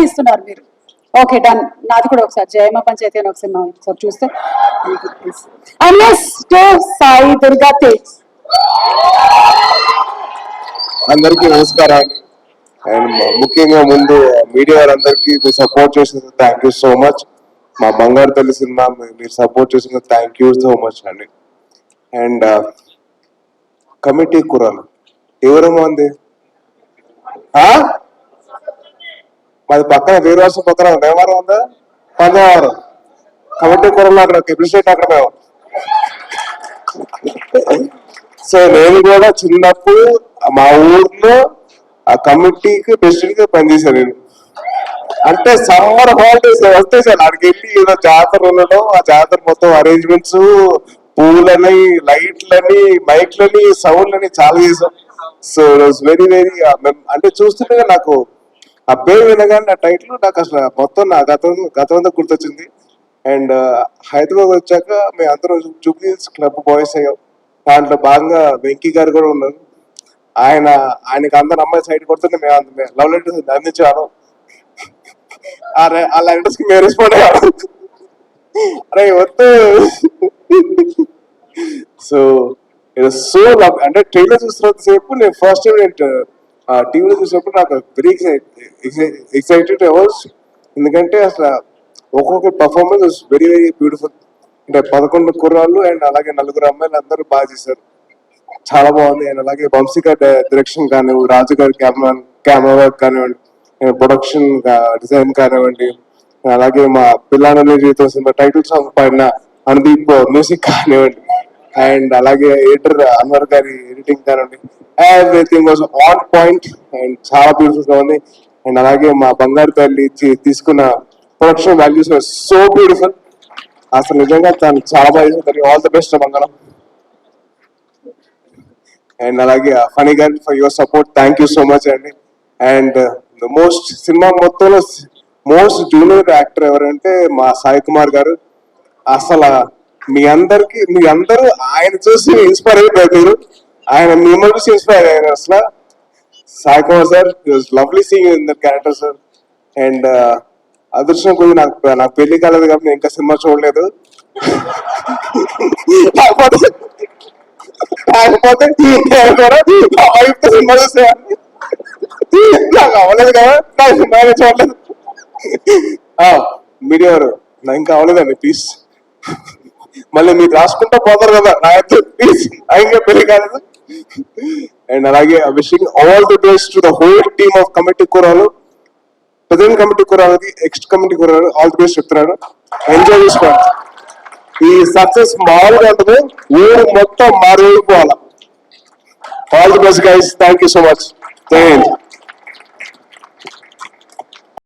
మళ్ళీ ఇస్తున్నారు మీరు. ఓకే డన్ నాది కూడా ఒకసారి. జయమ పంచాయతీ అని ఒకసారి ఒకసారి చూస్తే సాయి దుర్గా తేజ్ అందరికీ నమస్కారం అండ్ ముఖ్యంగా ముందు మీడియా వారందరికీ మీరు సపోర్ట్ చేసినందుకు థ్యాంక్ యూ సో మచ్ మా బంగారు తల్లి సినిమా మీరు సపోర్ట్ చేసినందుకు థ్యాంక్ యూ సో మచ్ అండి. అండ్ uh, కమిటీ కురాలు ఎవరేమో ఉంది మాది పక్కన వీరవాసం పక్కన దేవారం ఉందా? పందవారం కమిటీ కూరలో అక్కడ ఎప్రిషియేట్ అక్కడ మేము. సో నేను కూడా చిన్నప్పుడు మా ఊర్లో ఆ కమిటీకి ప్రెసిడెంట్గా పనిచేశాను నేను. అంటే సమ్మర్ హాలిడేస్ వస్తే సార్ అక్కడికి వెళ్ళి ఏదో జాతర ఉండడం ఆ జాతర మొత్తం అరేంజ్మెంట్స్ పూలని లైట్లని మైక్లని సౌండ్లని చాలా చేసాం. సో వెరీ వెరీ అంటే చూస్తుంటే నాకు ఆ పేరు వినగానే నా టైటిల్ నాకు అసలు మొత్తం నా గతం గతమంతా గుర్తొచ్చింది. అండ్ హైదరాబాద్ వచ్చాక మేము అందరం జూబ్లీస్ క్లబ్ బాయ్స్ అయ్యాం. దాంట్లో భాగంగా వెంకీ గారు కూడా ఉన్నారు. ఆయన ఆయనకి అందరు అమ్మాయి సైడ్ కొడుతుంటే మేము అంద- లవ్ లెటర్స్ అందించాను ఆ ఆ లెటర్స్కి మేము రెస్పాండ్ అయ్యాము అరే వద్దు. సో సో లవ్ అంటే ట్రైలర్ చూస్తున్నంత సేపు నేను ఫస్ట్ టైం నేను టీవీలో చూసినప్పుడు నాకు వెరీ ఎక్సైటెడ్ అవర్స్ ఎందుకంటే అసలు ఒక్కొక్క పర్ఫార్మెన్స్ వెరీ వెరీ బ్యూటిఫుల్ అంటే పదకొండు కుర్రాళ్ళు అండ్ అలాగే నలుగురు అమ్మాయిలు అందరూ బాగా చేశారు. చాలా బాగుంది. అండ్ అలాగే వంశీ గారి డైరెక్షన్ కానివ్వండి రాజు గారి కెమెరా కెమెరా వర్క్ కానివ్వండి ప్రొడక్షన్ డిజైన్ కానివ్వండి అలాగే మా పిల్లానని జీవితం సినిమా టైటిల్ సాంగ్ పాడిన అనుదీప్ మ్యూజిక్ కానివ్వండి అండ్ అలాగే ఎడిటర్ అన్వర్ గారి ఎడిటింగ్ కానివ్వండి everything was on point and చాలా బ్యూటిఫుల్గా ఉంది. అండ్ అలాగే మా బంగారు తల్లి తీసుకున్న ప్రొడక్షన్ వాల్యూస్ సో బ్యూటిఫుల్ అసలు నిజంగా తను చాలా బాగా చేసింది ఆల్ ద బెస్ట్ బంగారం. అండ్ అలాగే ఫనీ గారి for your support thank you so much అండి. అండ్ మోస్ట్ uh, సినిమా మొత్తంలో మోస్ట్ జూనియర్ యాక్టర్ ఎవరంటే మా సాయి కుమార్ గారు. అసలు మీ అందరికి మీ అందరూ ఆయన చూసి ఇన్స్పైర్ అయిపోయారు ఆయన మిమ్మల్ని చూసి ఇన్స్పైర్ అసలు. సాయికో sir lovely seeing in that character sir and అదృష్టం కొద్ది నాకు నాకు పెళ్ళి కాలేదు కాబట్టి నేను ఇంకా సినిమా చూడలేదు. కాకపోతే కాకపోతే నేను సినిమా చూసేవాడిని నాకు అవ్వలేదు కదా నా సినిమా చూడలేదు. మీడియా వారు నాకు ఇంకా అవ్వలేదండి ప్లీజ్ మళ్ళీ మీరు రాసుకుంటా పోతారు కదా నా ప్లీజ్ ఇంకా పెళ్ళి కాలేదు. అండ్ అలాగే wishing all the best to the whole team of committee కూరలు ప్రజెంట్ కమిటీ కూరలకి ఎక్స్ట్ కమిటీ కూరలు ఆల్ ది బెస్ట్ చెప్తున్నాను ఎంజాయ్ చేసుకోవాలి ఈ సక్సెస్ మామూలుగా ఉంటుంది ఊరు మొత్తం మారిపోవాలి all the best guys thank you so much జై హింద్